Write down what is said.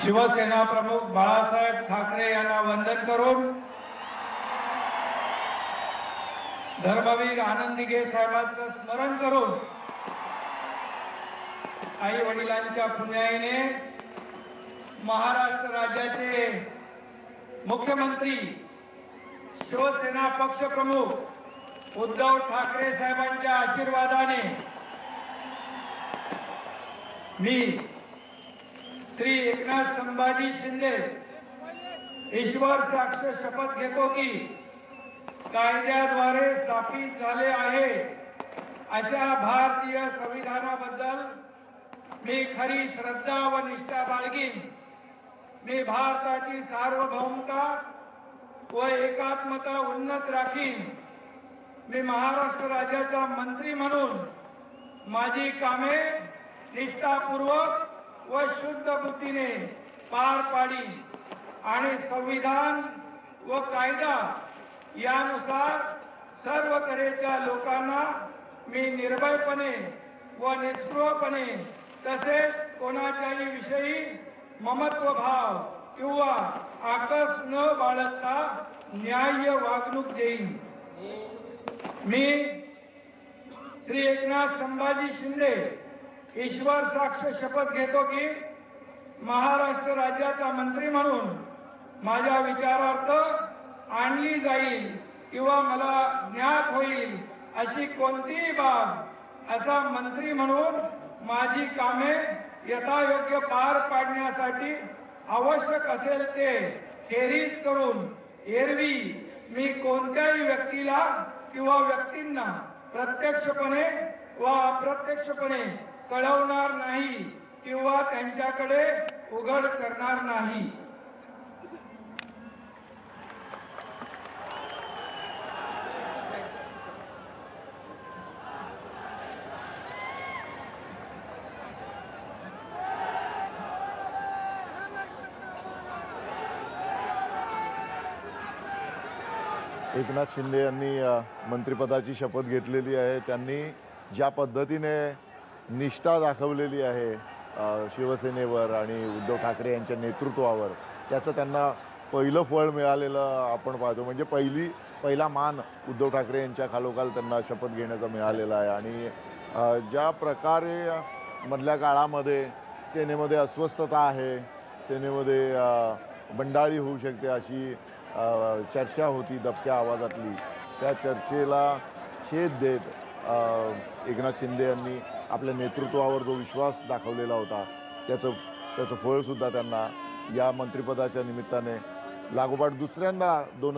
शिवसेना प्रमुख बाळासाहेब ठाकरे यांना वंदन करून धर्मवीर आनंदीगे साहेबांचं स्मरण करून आई वडिलांच्या पुण्याईने महाराष्ट्र राज्याचे मुख्यमंत्री शिवसेना पक्षप्रमुख उद्धव ठाकरे साहेबांच्या आशीर्वादाने मी श्री एकनाथ संभाजी शिंदे ईश्वर साक्ष शपथ घेतो की कायद्याद्वारे स्थापित झाले आहे अशा भारतीय संविधानाबद्दल मी खरी श्रद्धा व निष्ठा बाळगीन. मी भारताची सार्वभौमता व एकात्मता उन्नत राखीन. मी महाराष्ट्र राज्याचा मंत्री म्हणून माझी कामे निष्ठापूर्वक व शुद्ध बुद्धीने पार पाडी आणि संविधान व कायदा यानुसार सर्व तऱ्हेच्या लोकांना मी निर्भयपणे व निस्पृहपणे तसेच कोणाच्याही विषयी ममत्व भाव किंवा आकस न बाळगता न्याय्य वागणूक देईन. मी श्री एकनाथ संभाजी शिंदे ईश्वर साक्ष शपथ घेतो की महाराष्ट्र राज्याचा मंत्री म्हणून माझ्या विचारार्थ आणली जाईल किंवा मला ज्ञात होईल अशी कोणतीही बाब असा मंत्री म्हणून माझी कामे यथायोग्य पार पाडण्यासाठी आवश्यक असेल ते खेरीज करून एरवी मी कोणत्याही व्यक्तीला किंवा व्यक्तींना प्रत्यक्षपणे व अप्रत्यक्षपणे कळवणार नाही किंवा त्यांच्याकडे उघड करणार नाही. एकनाथ शिंदे यांनी मंत्रिपदाची शपथ घेतलेली आहे. त्यांनी ज्या पद्धतीने निष्ठा दाखवलेली आहे शिवसेनेवर आणि उद्धव ठाकरे यांच्या नेतृत्वावर. त्याचं त्यांना पहिलं फळ मिळालेलं आपण पाहतो. म्हणजे पहिली पहिला मान उद्धव ठाकरे यांच्या खालोखाल त्यांना शपथ घेण्याचा मिळालेला आहे. आणि ज्या प्रकारे मधल्या काळामध्ये सेनेमध्ये अस्वस्थता आहे सेनेमध्ये बंडाळी होऊ शकते अशी चर्चा होती दबक्या आवाजातली त्या चर्चेला छेद देत एकनाथ शिंदे यांनी आपल्या नेतृत्वावर जो विश्वास दाखवलेला होता त्याचं त्याचं फळसुद्धा त्यांना या मंत्रिपदाच्या निमित्ताने लागोपाठ दुसऱ्यांदा दोन